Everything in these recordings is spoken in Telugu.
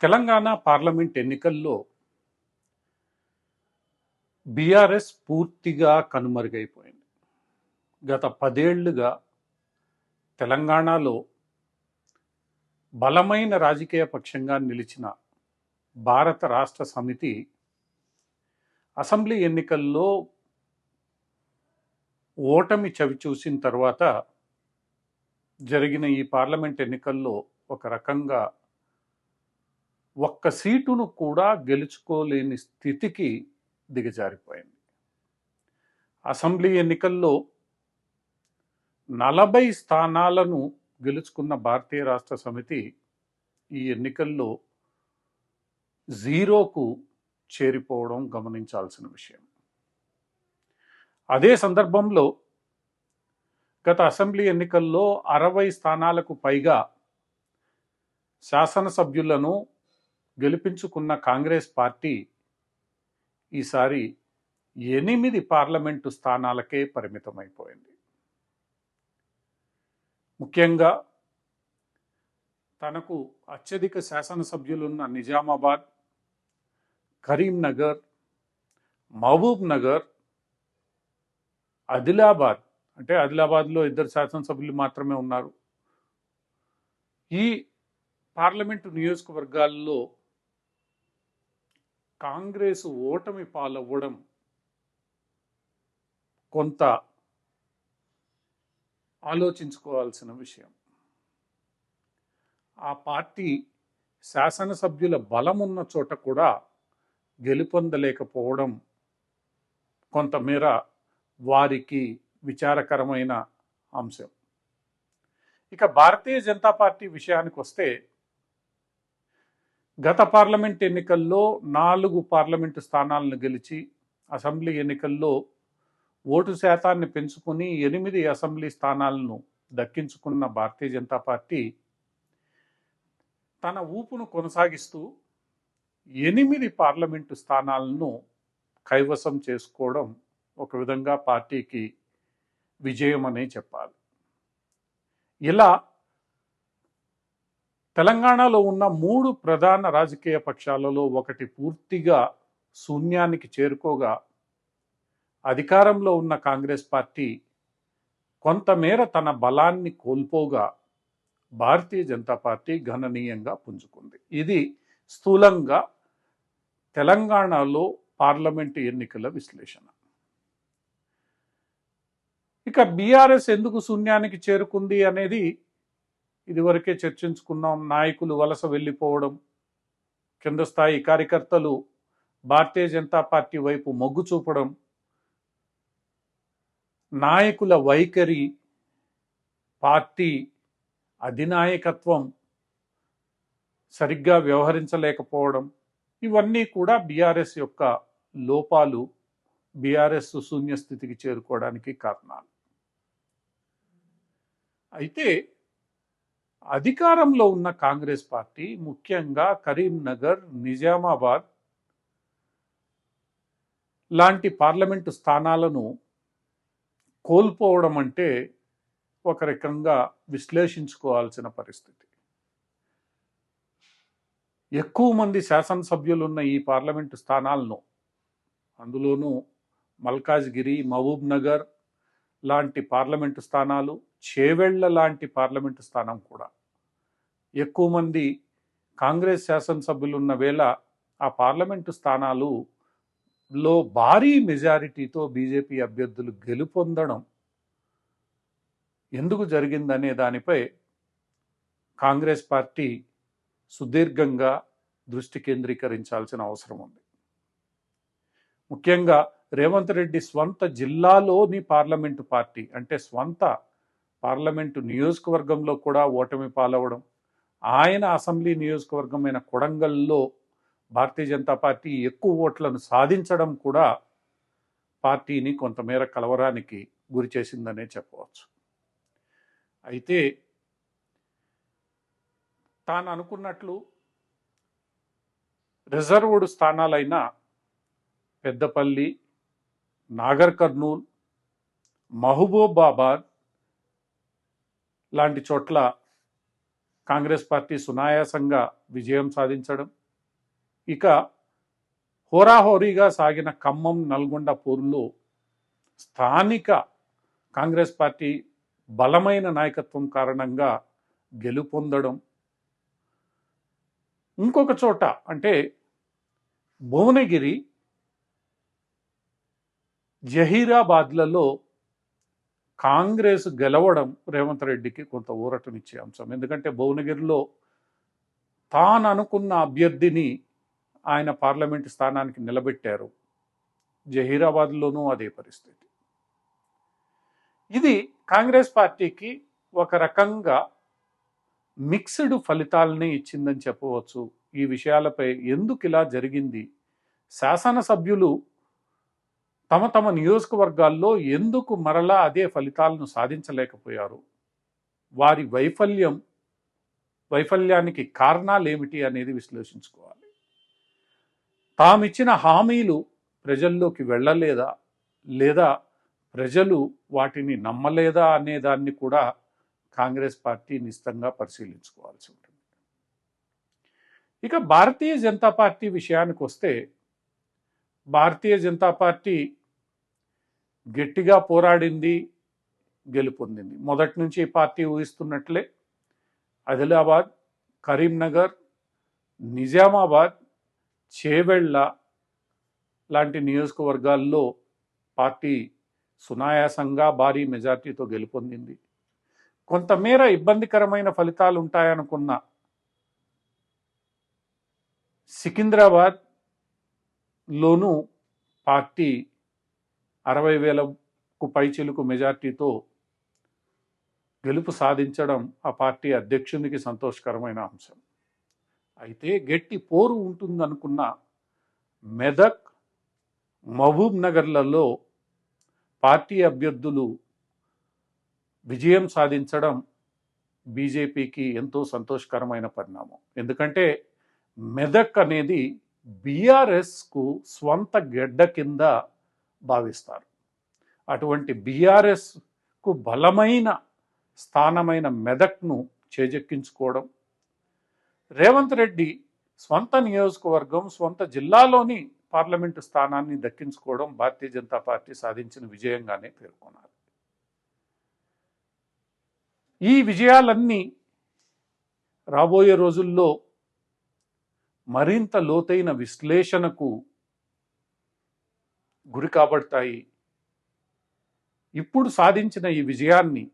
తెలంగాణ పార్లమెంట్ ఎన్నికల్లో బీఆర్ఎస్ పూర్తిగా కనుమరుగైపోయింది. గత పదేళ్ళుగా తెలంగాణలో బలమైన రాజకీయ పక్షంగా నిలిచిన భారత రాష్ట్ర సమితి అసెంబ్లీ ఎన్నికల్లో ఓటమి చవి చూసిన తర్వాత జరిగిన ఈ పార్లమెంట్ ఎన్నికల్లో ఒక రకంగా ఒక్క సీటును కూడా గెలుచుకోలేని స్థితికి దిగజారిపోయింది. అసెంబ్లీ ఎన్నికల్లో నలభై స్థానాలను గెలుచుకున్న భారతీయ రాష్ట్ర సమితి ఈ ఎన్నికల్లో జీరోకు చేరిపోవడం గమనించాల్సిన విషయం. అదే సందర్భంలో గత అసెంబ్లీ ఎన్నికల్లో అరవై స్థానాలకు పైగా శాసనసభ్యులను గెలిపించుకున్న కాంగ్రెస్ పార్టీ ఈసారి ఎనిమిది పార్లమెంటు స్థానాలకే పరిమితమైపోయింది. ముఖ్యంగా తనకు అత్యధిక శాసనసభ్యులున్న నిజామాబాద్ కరీంనగర్ మహబూబ్ నగర్ ఆదిలాబాద్ అంటే ఆదిలాబాద్లో ఇద్దరు శాసనసభ్యులు మాత్రమే ఉన్నారు. ఈ పార్లమెంటు నియోజకవర్గాల్లో కాంగ్రెస్ ఓటమి పాలవ్వడం కొంత ఆలోచించుకోవాల్సిన విషయం. ఆ పార్టీ శాసనసభ్యుల బలం ఉన్న చోట కూడా గెలుపొందలేకపోవడం కొంతమేర వారికి విచారకరమైన అంశం. ఇక భారతీయ జనతా పార్టీ విషయానికి వస్తే గత పార్లమెంట్ ఎన్నికల్లో నాలుగు పార్లమెంటు స్థానాలను గెలిచి అసెంబ్లీ ఎన్నికల్లో ఓటు శాతాన్ని పెంచుకుని ఎనిమిది అసెంబ్లీ స్థానాలను దక్కించుకున్న భారతీయ జనతా పార్టీ తన ఊపును కొనసాగిస్తూ ఎనిమిది పార్లమెంటు స్థానాలను కైవసం చేసుకోవడం ఒక విధంగా పార్టీకి విజయం అనే చెప్పాలి. ఇలా తెలంగాణలో ఉన్న మూడు ప్రధాన రాజకీయ పక్షాలలో ఒకటి పూర్తిగా శూన్యానికి చేరుకోగా అధికారంలో ఉన్న కాంగ్రెస్ పార్టీ కొంతమేర తన బలాన్ని కోల్పోగా భారతీయ జనతా పార్టీ గణనీయంగా పుంజుకుంది. ఇది స్థూలంగా తెలంగాణలో పార్లమెంటు ఎన్నికల విశ్లేషణ. ఇక బీఆర్ఎస్ ఎందుకు శూన్యానికి చేరుకుంది అనేది ఇదివరకే చర్చించుకున్నాం నాయకులు వలస వెళ్ళిపోవడం కింద స్థాయి కార్యకర్తలు భారతీయ జనతా పార్టీ వైపు మొగ్గు చూపడం నాయకుల వైఖరి పార్టీ అధినాయకత్వం సరిగ్గా వ్యవహరించలేకపోవడం ఇవన్నీ కూడా బీఆర్ఎస్ యొక్క లోపాలు బీఆర్ఎస్ శూన్య స్థితికి చేరుకోవడానికి కారణాలు. అయితే అధికారంలో ఉన్న కాంగ్రెస్ పార్టీ ముఖ్యంగా కరీంనగర్ నిజామాబాద్ లాంటి పార్లమెంటు స్థానాలను కోల్పోవడం అంటే ఒక రకంగా విశ్లేషించుకోవాల్సిన పరిస్థితి. ఎక్కువ మంది శాసనసభ్యులున్న ఈ పార్లమెంటు స్థానాలను అందులోనూ మల్కాజ్గిరి మహబూబ్ నగర్ లాంటి పార్లమెంటు స్థానాలు చేవెళ్ళ లాంటి పార్లమెంటు స్థానం కూడా. ఎక్కువ మంది కాంగ్రెస్ శాసనసభ్యులు ఉన్న వేళ ఆ పార్లమెంటు స్థానాలు లో భారీ మెజారిటీతో బీజేపీ అభ్యర్థులు గెలుపొందడం ఎందుకు జరిగిందనే దానిపై కాంగ్రెస్ పార్టీ సుదీర్ఘంగా దృష్టి కేంద్రీకరించాల్సిన అవసరం ఉంది. ముఖ్యంగా రేవంత్ రెడ్డి స్వంత జిల్లాలోని పార్లమెంటు పార్టీ అంటే స్వంత పార్లమెంటు నియోజకవర్గంలో కూడా ఓటమి పాలవడం ఆయన అసెంబ్లీ నియోజకవర్గమైన కొడంగల్లో భారతీయ జనతా పార్టీ ఎక్కువ ఓట్లను సాధించడం కూడా పార్టీని కొంతమేర కలవరానికి గురి చేసిందనే చెప్పవచ్చు. అయితే తాను అనుకున్నట్లు రిజర్వ్డ్ స్థానాలైన పెద్దపల్లి నాగర్ కర్నూల్ మహబూబాబాద్ లాంటి చోట్ల కాంగ్రెస్ పార్టీ సునాయాసంగా విజయం సాధించడం ఇక హోరాహోరీగా సాగిన ఖమ్మం నల్గొండ పోరులో స్థానిక కాంగ్రెస్ పార్టీ బలమైన నాయకత్వం కారణంగా గెలుపొందడం. ఇంకొక చోట అంటే భువనగిరి జహీరాబాద్లలో కాంగ్రెస్ గెలవడం రేవంత్ రెడ్డికి కొంత ఊరటనిచ్చే అంశం. ఎందుకంటే భువనగిరిలో తాను అనుకున్న అభ్యర్థిని ఆయన పార్లమెంట్ స్థానానికి నిలబెట్టారు. జహీరాబాద్లోనూ అదే పరిస్థితి. ఇది కాంగ్రెస్ పార్టీకి ఒక రకంగా మిక్స్డ్ ఫలితాలని ఇచ్చిందని చెప్పవచ్చు. ఈ విషయాలపై ఎందుకు ఇలా జరిగింది? శాసనసభ్యులు తమ తమ నియోజకవర్గాల్లో ఎందుకు మరలా అదే ఫలితాలను సాధించలేకపోయారు? వారి వైఫల్యం వైఫల్యానికి కారణాలు ఏమిటి అనేది విశ్లేషించుకోవాలి. తామిచ్చిన హామీలు ప్రజల్లోకి వెళ్ళలేదా? లేదా ప్రజలు వాటిని నమ్మలేదా అనే దాన్ని కూడా కాంగ్రెస్ పార్టీ నిశ్చితంగా పరిశీలించుకోవాల్సి ఉంటుంది. ఇక భారతీయ జనతా పార్టీ విషయానికి వస్తే భారతీయ జనతా పార్టీ గట్టిగా పోరాడింది గెలుపొందింది. మొదటి నుంచి ఈ పార్టీ ఊహిస్తున్నట్లే ఆదిలాబాద్ కరీంనగర్ నిజామాబాద్ చేవెళ్ళ లాంటి నియోజకవర్గాల్లో పార్టీ సునాయాసంగా భారీ మెజార్టీతో గెలుపొందింది. కొంతమేర ఇబ్బందికరమైన ఫలితాలు ఉంటాయనుకున్న సికింద్రాబాద్ లోనూ పార్టీ అరవై వేలకు పైచిలుకు మెజార్టీతో గెలుపు సాధించడం ఆ పార్టీ అధ్యక్షునికి సంతోషకరమైన అంశం. అయితే గట్టి పోరు ఉంటుందనుకున్న మెదక్ మహబూబ్ నగర్లలో పార్టీ అభ్యర్థులు విజయం సాధించడం బీజేపీకి ఎంతో సంతోషకరమైన పరిణామం. ఎందుకంటే మెదక్ అనేది బీఆర్ఎస్కు స్వంత గెడ్డ కింద భావిస్తారు. అటువంటి బీఆర్ఎస్కు బలమైన స్థానమైన మెదక్ను చేజెక్కించుకోవడం రేవంత్ రెడ్డి స్వంత నియోజకవర్గం స్వంత జిల్లాలోని పార్లమెంటు స్థానాన్ని దక్కించుకోవడం భారతీయ జనతా పార్టీ సాధించిన విజయంగానే పేర్కొన్నారు. ఈ విజయాలన్నీ రాబోయే రోజుల్లో మరింత లోతైన విశ్లేషణకు గురి కాబడతాయి. ఇప్పుడు సాధించిన ఈ విజయాన్ని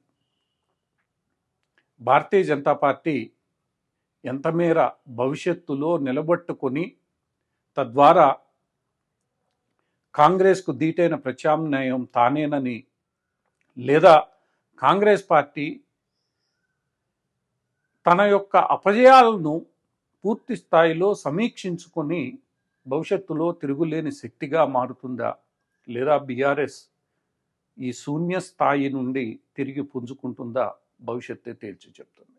భారతీయ జనతా పార్టీ ఎంతమేర భవిష్యత్తులో నిలబట్టుకొని తద్వారా కాంగ్రెస్కు దీటైన ప్రత్యామ్నాయం తానేనని లేదా కాంగ్రెస్ పార్టీ తన యొక్క అపజయాలను పూర్తి స్థాయిలో సమీక్షించుకొని భవిష్యత్తులో తిరుగులేని శక్తిగా మారుతుందా? లేదా బీఆర్ఎస్ ఈ శూన్య స్థాయి నుండి తిరిగి పుంజుకుంటుందా? భవిష్యత్తే తేల్చి చెప్తుంది